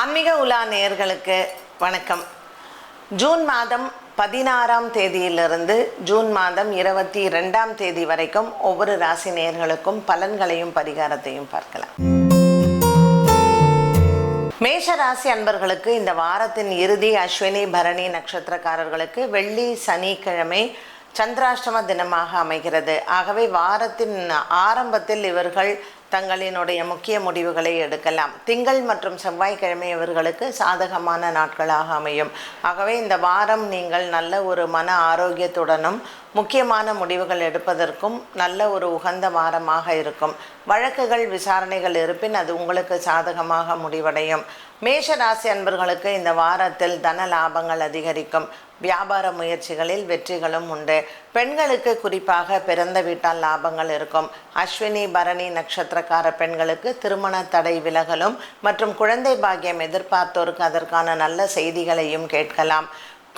ஆன்மீக உலா நேயர்களுக்கு வணக்கம். ஜூன் மாதம் பதினாறாம் தேதியிலிருந்து ஜூன் மாதம் இருபத்தி ரெண்டாம் தேதி வரைக்கும் ஒவ்வொரு ராசி நேயர்களுக்கும் பலன்களையும் பரிகாரத்தையும் பார்க்கலாம். மேஷ ராசி அன்பர்களுக்கு இந்த வாரத்தின் இறுதி அஸ்வினி பரணி நட்சத்திரக்காரர்களுக்கு வெள்ளி சனிக்கிழமை சந்திராஷ்டம தினமாக அமைகிறது. ஆகவே வாரத்தின் ஆரம்பத்தில் இவர்கள் தங்களினுடைய முக்கிய முடிவுகளை எடுக்கலாம். திங்கள் மற்றும் செவ்வாய்க்கிழமை இவர்களுக்கு சாதகமான நாட்களாக அமையும். ஆகவே இந்த வாரம் நீங்கள் நல்ல ஒரு மன ஆரோக்கியத்துடனும் முக்கியமான முடிவுகள் எடுப்பதற்கும் நல்ல ஒரு உகந்த வாரமாக இருக்கும். வழக்குகள் விசாரணைகள் இருப்பின் அது உங்களுக்கு சாதகமாக முடிவடையும். மேஷ ராசி அன்பர்களுக்கு இந்த வாரத்தில் தன லாபங்கள் அதிகரிக்கும். வியாபார முயற்சிகளில் வெற்றிகளும் உண்டு. பெண்களுக்கு குறிப்பாக பிறந்த வீட்டால் லாபங்கள் இருக்கும். அஸ்வினி பரணி நட்சத்திரக்கார பெண்களுக்கு திருமண தடை விலகலும் மற்றும் குழந்தை பாக்கியம் எதிர்பார்த்தோருக்கு அதற்கான நல்ல செய்திகளையும் கேட்கலாம்.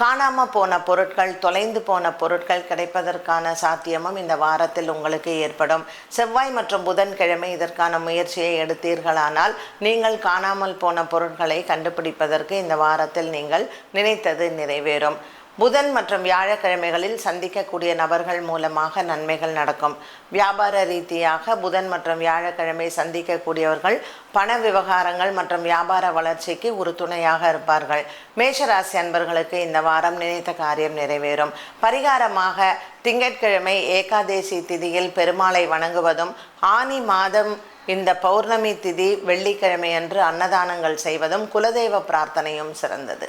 காணாம போன பொருட்கள் தொலைந்து போன பொருட்கள் கிடைப்பதற்கான சாத்தியமும் இந்த வாரத்தில் உங்களுக்கு ஏற்படும். செவ்வாய் மற்றும் புதன்கிழமை இதற்கான முயற்சியை எடுத்தீர்களானால் நீங்கள் காணாமல் போன பொருட்களை கண்டுபிடிப்பதற்கு இந்த வாரத்தில் நீங்கள் நினைத்தது நிறைவேறும். புதன் மற்றும் வியாழக்கிழமைகளில் சந்திக்கக்கூடிய நபர்கள் மூலமாக நன்மைகள் நடக்கும். வியாபார ரீதியாக புதன் மற்றும் வியாழக்கிழமை சந்திக்கக்கூடியவர்கள் பண விவகாரங்கள் மற்றும் வியாபார வளர்ச்சிக்கு ஒரு துணையாக இருப்பார்கள். மேஷராசி அன்பர்களுக்கு இந்த வாரம் நினைத்த காரியம் நிறைவேறும். பரிகாரமாக திங்கட்கிழமை ஏகாதேசி திதியில் பெருமாளை வணங்குவதும் ஆனி மாதம் இந்த பௌர்ணமி திதி வெள்ளிக்கிழமை அன்று அன்னதானங்கள் செய்வதும் குலதெய்வ பிரார்த்தனையும் சிறந்தது.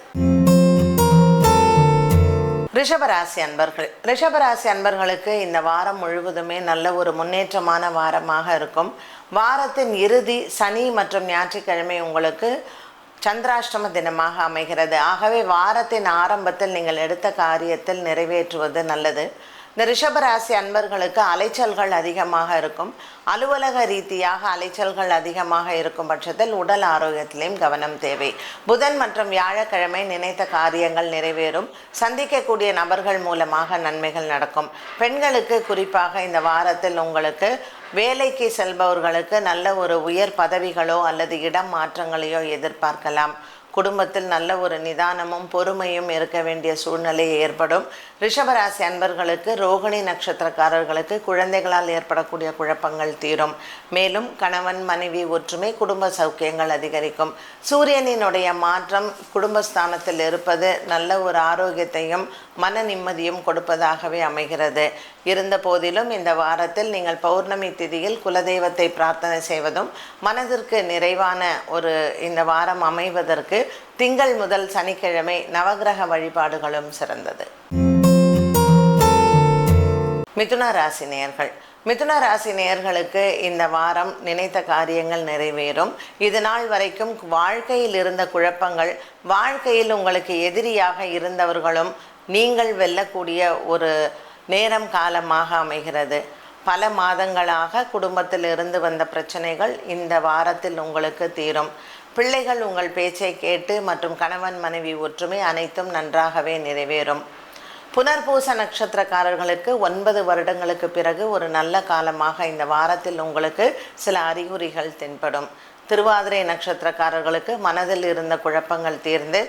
ரிஷபராசி அன்பர்கள். ரிஷபராசி அன்பர்களுக்கு இந்த வாரம் முழுவதுமே நல்ல ஒரு முன்னேற்றமான வாரமாக இருக்கும். வாரத்தின் இறுதி சனி மற்றும் ஞாயிற்றுக்கிழமை உங்களுக்கு சந்திராஷ்டம தினமாக அமைகிறது. ஆகவே வாரத்தின் ஆரம்பத்தில் நீங்கள் எடுத்த காரியத்தில் நிறைவேற்றுவது நல்லது. இந்த ரிஷபராசி அன்பர்களுக்கு அலைச்சல்கள் அதிகமாக இருக்கும். அலுவலக ரீதியாக அலைச்சல்கள் அதிகமாக இருக்கும் பட்சத்தில் உடல் ஆரோக்கியத்திலையும் கவனம் தேவை. புதன் மற்றும் வியாழக்கிழமை நினைத்த காரியங்கள் நிறைவேறும். சந்திக்கக்கூடிய நபர்கள் மூலமாக நன்மைகள் நடக்கும். பெண்களுக்கு குறிப்பாக இந்த வாரத்தில் உங்களுக்கு வேலைக்கு செல்பவர்களுக்கு நல்ல ஒரு உயர் பதவிகளோ அல்லது இடம் மாற்றங்களையோ எதிர்பார்க்கலாம். குடும்பத்தில் நல்ல ஒரு நிதானமும் பொறுமையும் இருக்க வேண்டிய சூழ்நிலை ஏற்படும். ரிஷபராசி அன்பர்களுக்கு ரோகிணி நட்சத்திரக்காரர்களுக்கு குழந்தைகளால் ஏற்படக்கூடிய குழப்பங்கள் தீரும். மேலும் கணவன் மனைவி ஒற்றுமை குடும்ப சௌக்கியங்கள் அதிகரிக்கும். சூரியனினுடைய மாற்றம் குடும்பஸ்தானத்தில் இருப்பது நல்ல ஒரு ஆரோக்கியத்தையும் மன நிம்மதியும் கொடுப்பதாகவே அமைகிறது. இருந்த போதிலும் இந்த வாரத்தில் நீங்கள் பௌர்ணமி திதியில் குலதெய்வத்தை பிரார்த்தனை செய்வதும் மனதிற்கு நிறைவான ஒரு இந்த வாரம் அமைவதற்கு திங்கள் முதல் சனிக்கிழமை நவகிரக வழிபாடுகளும் சிறந்தது. மிதுன ராசி நேர்கள் மிதுன ராசி நேர்களுக்கு இந்த வாரம் நினைத்த காரியங்கள் நிறைவேறும். இது நாள் வரைக்கும் வாழ்க்கையில் இருந்த குழப்பங்கள் வாழ்க்கையில் உங்களுக்கு எதிரியாக இருந்தவர்களும் நீங்கள் வெல்லக்கூடிய ஒரு நேரம் காலமாக அமைகிறது. பல மாதங்களாக குடும்பத்தில் இருந்து வந்த பிரச்சனைகள் இந்த வாரத்தில் உங்களுக்கு தீரும். பிள்ளைகள் உங்கள் பேச்சை கேட்டு மற்றும் கணவன் மனைவி ஒற்றுமை அனைத்தும் நன்றாகவே நிறைவேறும். புனர்பூச நட்சத்திரக்காரர்களுக்கு ஒன்பது வருடங்களுக்கு பிறகு ஒரு நல்ல காலமாக இந்த வாரத்தில் உங்களுக்கு சில அறிகுறிகள் தென்படும். திருவாதிரை நட்சத்திரக்காரர்களுக்கு மனதில் இருந்த குழப்பங்கள் தீர்ந்து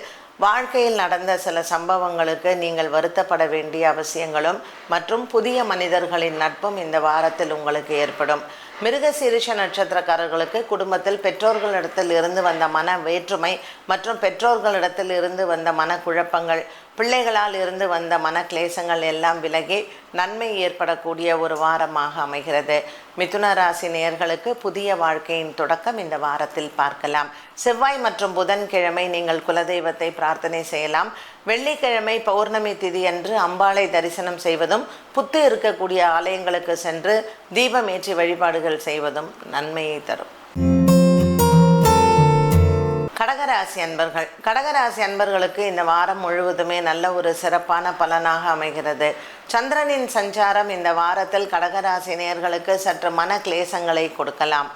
வாழ்க்கையில் நடந்த சில சம்பவங்களுக்கு நீங்கள் வருத்தப்பட வேண்டிய அவசியங்களும் மற்றும் புதிய மனிதர்களின் நட்பும் இந்த வாரத்தில் உங்களுக்கு ஏற்படும். மிருகசீரிஷ நட்சத்திரக்காரர்களுக்கு குடும்பத்தில் பெற்றோர்களிடத்தில் இருந்து வந்த மன வேற்றுமை மற்றும் பெற்றோர்களிடத்தில் இருந்து வந்த மன குழப்பங்கள் பிள்ளைகளால் இருந்து வந்த மனக்லேசங்கள் எல்லாம் விலகி நன்மை ஏற்படக்கூடிய ஒரு வாரமாக அமைகிறது. மிதுன ராசி நேர்களுக்கு புதிய வாழ்க்கையின் தொடக்கம் இந்த வாரத்தில் பார்க்கலாம். செவ்வாய் மற்றும் புதன்கிழமை நீங்கள் குலதெய்வத்தை பிரார்த்தனை செய்யலாம். வெள்ளிக்கிழமை பௌர்ணமி திதி அன்று அம்பாளை தரிசனம் செய்வதும் புத்து இருக்கக்கூடிய ஆலயங்களுக்கு சென்று தீபமேற்றி வழிபாடுகள் செய்வதும் நன்மையை தரும். கடகராசி அன்பர்கள். கடகராசி அன்பர்களுக்கு இந்த வாரம் முழுவதுமே நல்ல ஒரு சிறப்பான பலனாக அமைகிறது. சந்திரனின் சஞ்சாரம் இந்த வாரத்தில் கடகராசி நேர்களுக்கு சற்று மன கிளேசங்களை கொடுக்கலாம்.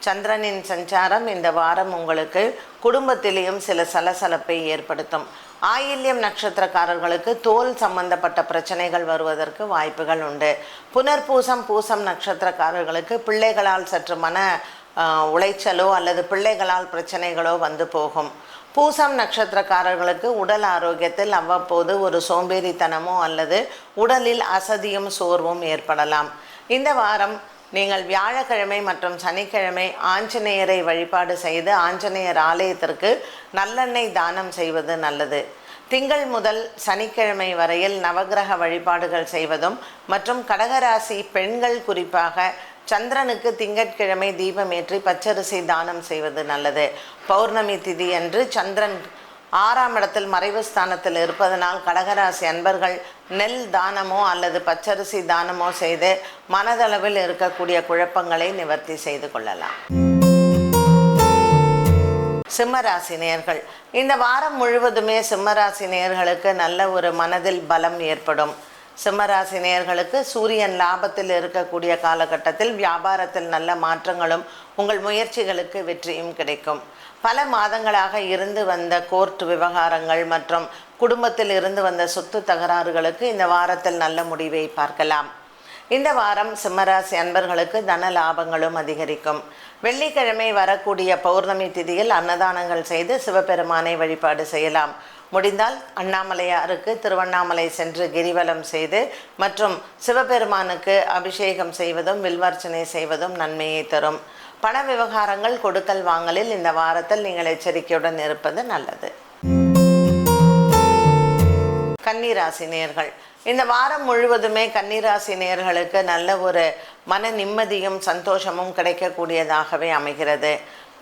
சந்திரனின் சஞ்சாரம் இந்த வாரம் உங்களுக்கு குடும்பத்திலேயும் சில சலசலப்பை ஏற்படுத்தும். ஆயில்யம் நட்சத்திரக்காரர்களுக்கு தோல் சம்பந்தப்பட்ட பிரச்சனைகள் வருவதற்கு வாய்ப்புகள் உண்டு. புனர்பூசம் பூசம் நட்சத்திரக்காரர்களுக்கு பிள்ளைகளால் சற்று மன உளைச்சலோ அல்லது பிள்ளைகளால் பிரச்சனைகளோ வந்து போகும். பூசம் நட்சத்திரக்காரர்களுக்கு உடல் ஆரோக்கியத்தில் அவ்வப்போது ஒரு சோம்பேறித்தனமோ அல்லது உடலில் அசதியும் சோர்வும் ஏற்படலாம். இந்த வாரம் நீங்கள் வியாழக்கிழமை மற்றும் சனிக்கிழமை ஆஞ்சநேயரை வழிபாடு செய்து ஆஞ்சநேயர் ஆலயத்திற்கு நல்லெண்ணெய் தானம் செய்வது நல்லது. திங்கள் முதல் சனிக்கிழமை வரையில் நவக்கிரக வழிபாடுகள் செய்வதும் மற்றும் கடகராசி பெண்கள் குறிப்பாக சந்திரனுக்கு திங்கட்கிழமை தீபமேற்றி பச்சரிசி தானம் செய்வது நல்லது. பௌர்ணமி திதி அன்று சந்திரன் ஆறாம் இடத்தில் மறைவு ஸ்தானத்தில் இருப்பதனால் கடகராசி அன்பர்கள் நெல் தானமோ அல்லது பச்சரிசி தானமோ செய்து மனதளவில் இருக்கக்கூடிய குழப்பங்களை நிவர்த்தி செய்து கொள்ளலாம். சிம்மராசி நேயர்கள் இந்த வாரம் முழுவதுமே சிம்மராசி நேயர்களுக்கு நல்ல ஒரு மனதில் பலம் ஏற்படும். சிம்மராசி நேயர்களுக்கு சூரியன் லாபத்தில் இருக்கக்கூடிய காலகட்டத்தில் வியாபாரத்தில் நல்ல மாற்றங்களும் உங்கள் முயற்சிகளுக்கு வெற்றியும் கிடைக்கும். பல மாதங்களாக இருந்து வந்த கோர்ட் விவகாரங்கள் மற்றும் குடும்பத்தில் இருந்து வந்த சொத்து தகராறுகளுக்கு இந்த வாரத்தில் நல்ல முடிவை பார்க்கலாம். இந்த வாரம் சிம்மராசி அன்பர்களுக்கு தன லாபங்களும் அதிகரிக்கும். வெள்ளிக்கிழமை வரக்கூடிய பௌர்ணமி திதியில் அன்னதானங்கள் செய்து சிவபெருமானை வழிபாடு செய்யலாம். முடிந்தால் அண்ணாமலையாருக்கு திருவண்ணாமலை சென்று கிரிவலம் செய்து மற்றும் சிவபெருமானுக்கு அபிஷேகம் செய்வதும் வில்வர்ச்சனை செய்வதும் நன்மையை தரும். பண விவகாரங்கள் கொடுக்கல் வாங்கலில் இந்த வாரத்தில் நீங்கள் எச்சரிக்கையுடன் இருப்பது நல்லது. கன்னிராசி நேர்கள். இந்த வாரம் முழுவதுமே கன்னிராசி நேர்களுக்கு நல்ல ஒரு மன நிம்மதியும் சந்தோஷமும் கிடைக்கக்கூடியதாகவே அமைகிறது.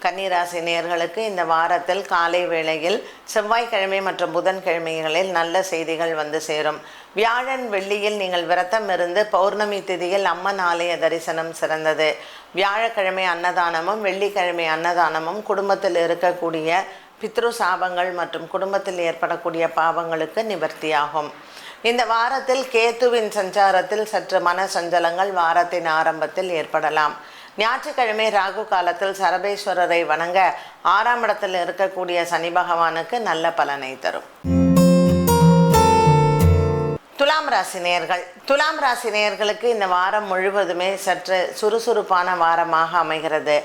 கன்னிராசி நேர்களுக்கு இந்த வாரத்தில் காலை வேளையில் செவ்வாய்க்கிழமை மற்றும் புதன்கிழமைகளில் நல்ல செய்திகள் வந்து சேரும். வியாழன் வெள்ளியில் நீங்கள் விரதம் இருந்து பௌர்ணமி திதியில் அம்மன் ஆலய தரிசனம் சிறந்தது. வியாழக்கிழமை அன்னதானமும் வெள்ளிக்கிழமை அன்னதானமும் குடும்பத்தில் இருக்கக்கூடிய பித்ரு சாபங்கள் மற்றும் குடும்பத்தில் ஏற்படக்கூடிய பாவங்களுக்கு நிவர்த்தியாகும். இந்த வாரத்தில் கேத்துவின் சஞ்சாரத்தில் சற்று மன சஞ்சலங்கள் வாரத்தின் ஆரம்பத்தில் ஏற்படலாம். ஞாயிற்றுக்கிழமை ராகு காலத்தில் சரபேஸ்வரரை வணங்க ஆறாம் இடத்தில் இருக்கக்கூடிய சனி பகவானுக்கு நல்ல பலனை தரும். துலாம் ராசி நேர்கள். துலாம் ராசி நேர்களுக்கு இந்த வாரம் முழுவதுமே சற்று சுறுசுறுப்பான வாரமாக அமைகிறது.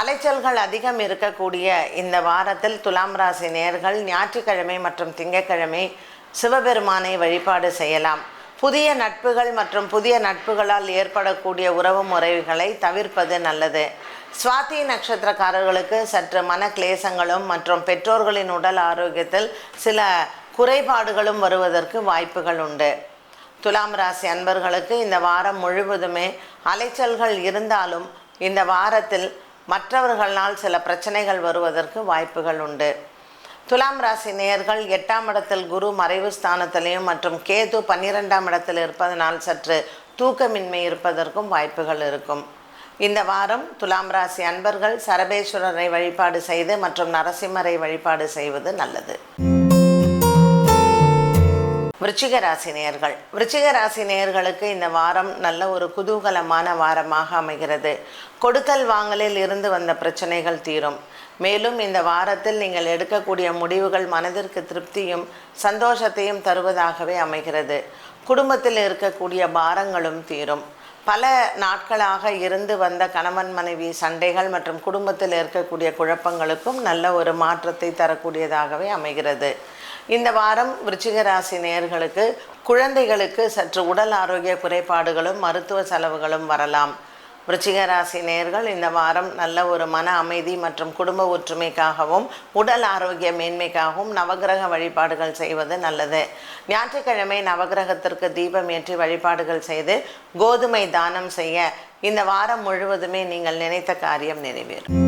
அலைச்சல்கள் அதிகம் இருக்கக்கூடிய இந்த வாரத்தில் துலாம் ராசி நேயர்கள் ஞாயிற்றுக்கிழமை மற்றும் திங்கட்கிழமை சிவபெருமானை வழிபாடு செய்யலாம். புதிய நட்புகள் மற்றும் புதிய நட்புகளால் ஏற்படக்கூடிய உறவு முறைகளை தவிர்ப்பது நல்லது. சுவாதி நட்சத்திரக்காரர்களுக்கு சற்று மன கிளேசங்களும் மற்றும் பெற்றோர்களின் உடல் ஆரோக்கியத்தில் சில குறைபாடுகளும் வருவதற்கு வாய்ப்புகள் உண்டு. துலாம் ராசி அன்பர்களுக்கு இந்த வாரம் முழுவதுமே அலைச்சல்கள் இருந்தாலும் இந்த வாரத்தில் மற்றவர்களால் சில பிரச்சனைகள் வருவதற்கு வாய்ப்புகள் உண்டு. துலாம் ராசி நேயர்கள் எட்டாம் இடத்தில் குரு மறைவு ஸ்தானத்திலையும் மற்றும் கேது பன்னிரெண்டாம் இடத்தில் இருப்பதனால் சற்று தூக்கமின்மை இருப்பதற்கும் வாய்ப்புகள் இருக்கும். இந்த வாரம் துலாம் ராசி அன்பர்கள் சரபேஸ்வரரை வழிபாடு செய்து மற்றும் நரசிம்மரை வழிபாடு செய்வது நல்லது. விருச்சிக ராசி நேயர்கள். விருச்சிக ராசி நேயர்களுக்கு இந்த வாரம் நல்ல ஒரு குதூகலமான வாரமாக அமைகிறது. கொடுக்கல் வாங்கலில் இருந்து வந்த பிரச்சனைகள் தீரும். மேலும் இந்த வாரத்தில் நீங்கள் எடுக்கக்கூடிய முடிவுகள் மனதிற்கு திருப்தியும் சந்தோஷத்தையும் தருவதாகவே அமைகிறது. குடும்பத்தில் இருக்கக்கூடிய பாரங்களும் தீரும். பல நாட்களாக இருந்து வந்த கணவன் மனைவி சண்டைகள் மற்றும் குடும்பத்தில் இருக்கக்கூடிய குழப்பங்களுக்கும் நல்ல ஒரு மாற்றத்தை தரக்கூடியதாகவே அமைகிறது. இந்த வாரம் விருச்சிக ராசி நேயர்களுக்கு குழந்தைகளுக்கு சற்று உடல் ஆரோக்கிய குறைபாடுகளும் மருத்துவ செலவுகளும் வரலாம். விருச்சிக ராசி நேர்கள் இந்த வாரம் நல்ல ஒரு மன அமைதி மற்றும் குடும்ப ஒற்றுமைக்காகவும் உடல் ஆரோக்கிய மேன்மைக்காகவும் நவகிரக வழிபாடுகள் செய்வது நல்லது. ஞாயிற்றுக்கிழமை நவகிரகத்திற்கு தீபம் ஏற்றி வழிபாடுகள் செய்து கோதுமை தானம் செய்ய இந்த வாரம் முழுவதுமே நீங்கள் நினைத்த காரியம் நிறைவேறும்.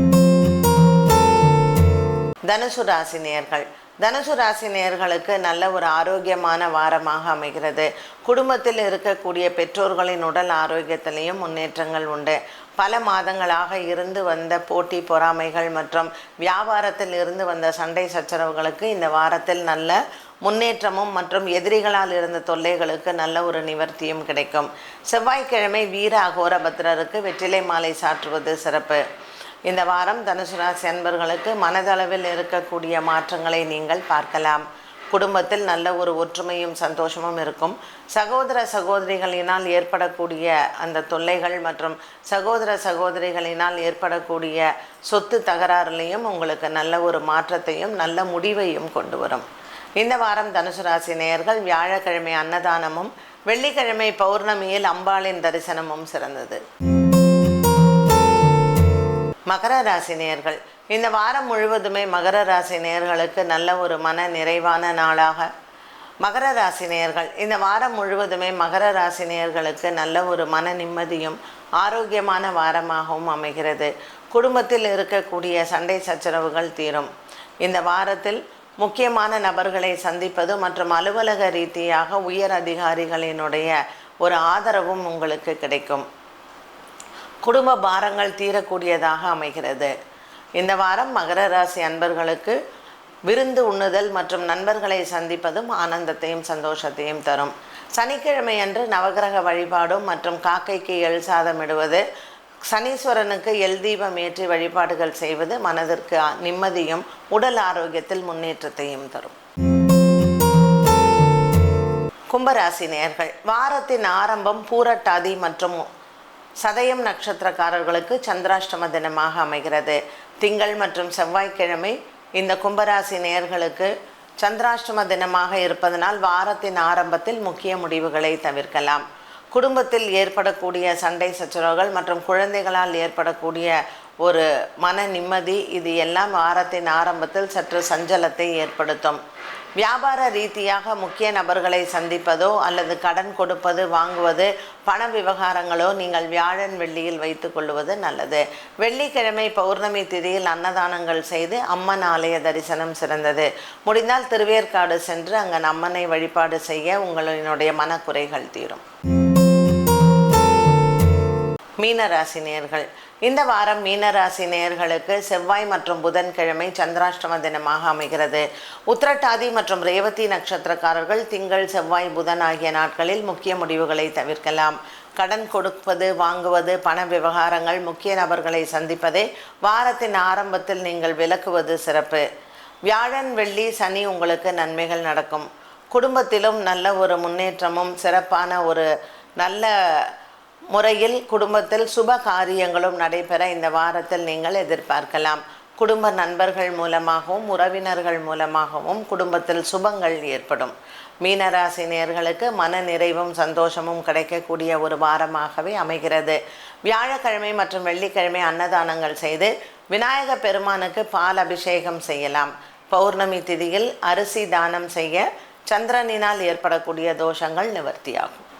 தனுசு ராசி நேர்கள் தனுசு ராசி நேர்களுக்கு நல்ல ஒரு ஆரோக்கியமான வாரமாக அமைகிறது. குடும்பத்தில் இருக்கக்கூடிய பெற்றோர்களின் உடல் ஆரோக்கியத்திலையும் முன்னேற்றங்கள் உண்டு. பல மாதங்களாக இருந்து வந்த போட்டி பொறாமைகள் மற்றும் வியாபாரத்தில் இருந்து வந்த சண்டை சச்சரவுகளுக்கு இந்த வாரத்தில் நல்ல முன்னேற்றமும் மற்றும் எதிரிகளால் இருந்த தொல்லைகளுக்கு நல்ல ஒரு நிவர்த்தியும் கிடைக்கும். செவ்வாய்க்கிழமை வீர அகோரபத்ரருக்கு வெற்றிலை மாலை சாற்றுவது சிறப்பு. இந்த வாரம் தனுசு ராசி அன்பர்களுக்கு மனதளவில் இருக்கக்கூடிய மாற்றங்களை நீங்கள் பார்க்கலாம். குடும்பத்தில் நல்ல ஒரு ஒற்றுமையும் சந்தோஷமும் இருக்கும். சகோதர சகோதரிகளினால் ஏற்படக்கூடிய அந்த தொல்லைகள் மற்றும் சகோதர சகோதரிகளினால் ஏற்படக்கூடிய சொத்து தகராறுலையும் உங்களுக்கு நல்ல ஒரு மாற்றத்தையும் நல்ல முடிவையும் கொண்டு வரும். இந்த வாரம் தனுசு ராசி நேயர்கள் வியாழக்கிழமை அன்னதானமும் வெள்ளிக்கிழமை பௌர்ணமியில் அம்பாளின் தரிசனமும் சிறந்தது. மகர ராசி நேர்கள். இந்த வாரம் முழுவதுமே மகர ராசி நேர்களுக்கு நல்ல ஒரு மன நிறைவான நாளாக. மகர ராசி நேர்கள். இந்த வாரம் முழுவதுமே மகர ராசி நேர்களுக்கு நல்ல ஒரு மன நிம்மதியும் ஆரோக்கியமான வாரமாகவும் அமைகிறது. குடும்பத்தில் இருக்கக்கூடிய சண்டை சச்சரவுகள் தீரும். இந்த வாரத்தில் முக்கியமான நபர்களை சந்திப்பது மற்றும் அலுவலக ரீதியாக உயர் அதிகாரிகளினுடைய ஒரு ஆதரவும் உங்களுக்கு கிடைக்கும். குடும்ப பாரங்கள் தீரக்கூடியதாக அமைகிறது. இந்த வாரம் மகர ராசி அன்பர்களுக்கு விருந்து உண்ணுதல் மற்றும் நண்பர்களை சந்திப்பதும் ஆனந்தத்தையும் சந்தோஷத்தையும் தரும். சனிக்கிழமை அன்று நவகிரக வழிபாடும் மற்றும் காக்கைக்கு எள் சாதமிடுவது சனீஸ்வரனுக்கு எல் தீபம் ஏற்றி வழிபாடுகள் செய்வது மனதிற்கு நிம்மதியும் உடல் ஆரோக்கியத்தில் முன்னேற்றத்தையும் தரும். கும்பராசி நேர்கள் வாரத்தின் ஆரம்பம் பூரட்டாதி மற்றும் சதயம் நட்சத்திரக்காரர்களுக்கு சந்திராஷ்டம தினமாக அமைகிறது. திங்கள் மற்றும் செவ்வாய்க்கிழமை இந்த கும்பராசி நேயர்களுக்கு சந்திராஷ்டம தினமாக இருப்பதனால் வாரத்தின் ஆரம்பத்தில் முக்கிய முடிவுகளை தவிர்க்கலாம். குடும்பத்தில் ஏற்படக்கூடிய சண்டை சச்சரவுகள் மற்றும் குழந்தைகளால் ஏற்படக்கூடிய ஒரு மன நிம்மதி இது எல்லாம் வாரத்தின் ஆரம்பத்தில் சற்று சஞ்சலத்தை ஏற்படுத்தும். வியாபார ரீதியாக முக்கிய நபர்களை சந்திப்பதோ அல்லது கடன் கொடுப்பது வாங்குவது பண விவகாரங்களோ நீங்கள் வியாழன் வெள்ளியில் வைத்து கொள்வது நல்லது. வெள்ளிக்கிழமை பௌர்ணமி திதியில் அன்னதானங்கள் செய்து அம்மன் ஆலய தரிசனம் சிறந்தது. முடிந்தால் திருவேற்காடு சென்று அங்கே அம்மனை வழிபாடு செய்ய உங்களினுடைய மனக்குறைகள் தீரும். மீனராசி நேர்கள் இந்த வாரம் மீனராசி நேர்களுக்கு செவ்வாய் மற்றும் புதன்கிழமை சந்திராஷ்டம தினமாக அமைகிறது. உத்திரட்டாதி மற்றும் ரேவதி நட்சத்திரக்காரர்கள் திங்கள் செவ்வாய் புதன் ஆகிய நாட்களில் முக்கிய முடிவுகளை தவிர்க்கலாம். கடன் கொடுப்பது வாங்குவது பண விவகாரங்கள் முக்கிய நபர்களை சந்திப்பதே வாரத்தின் ஆரம்பத்தில் நீங்கள் விலக்குவது சிறப்பு. வியாழன் வெள்ளி சனி உங்களுக்கு நன்மைகள் நடக்கும். குடும்பத்திலும் நல்ல ஒரு முன்னேற்றமும் சிறப்பான ஒரு நல்ல முறையில் குடும்பத்தில் சுப காரியங்களும் நடைபெற இந்த வாரத்தில் நீங்கள் எதிர்பார்க்கலாம். குடும்ப நண்பர்கள் மூலமாகவும் உறவினர்கள் மூலமாகவும் குடும்பத்தில் சுபங்கள் ஏற்படும். மீனராசி நேர்களுக்கு மன நிறைவும் சந்தோஷமும் கிடைக்கக்கூடிய ஒரு வாரமாகவே அமைகிறது. வியாழக்கிழமை மற்றும் வெள்ளிக்கிழமை அன்னதானங்கள் செய்து விநாயக பெருமானுக்கு பால் அபிஷேகம் செய்யலாம். பௌர்ணமி திதியில் அரிசி தானம் செய்ய சந்திரனினால் ஏற்படக்கூடிய தோஷங்கள் நிவர்த்தியாகும்.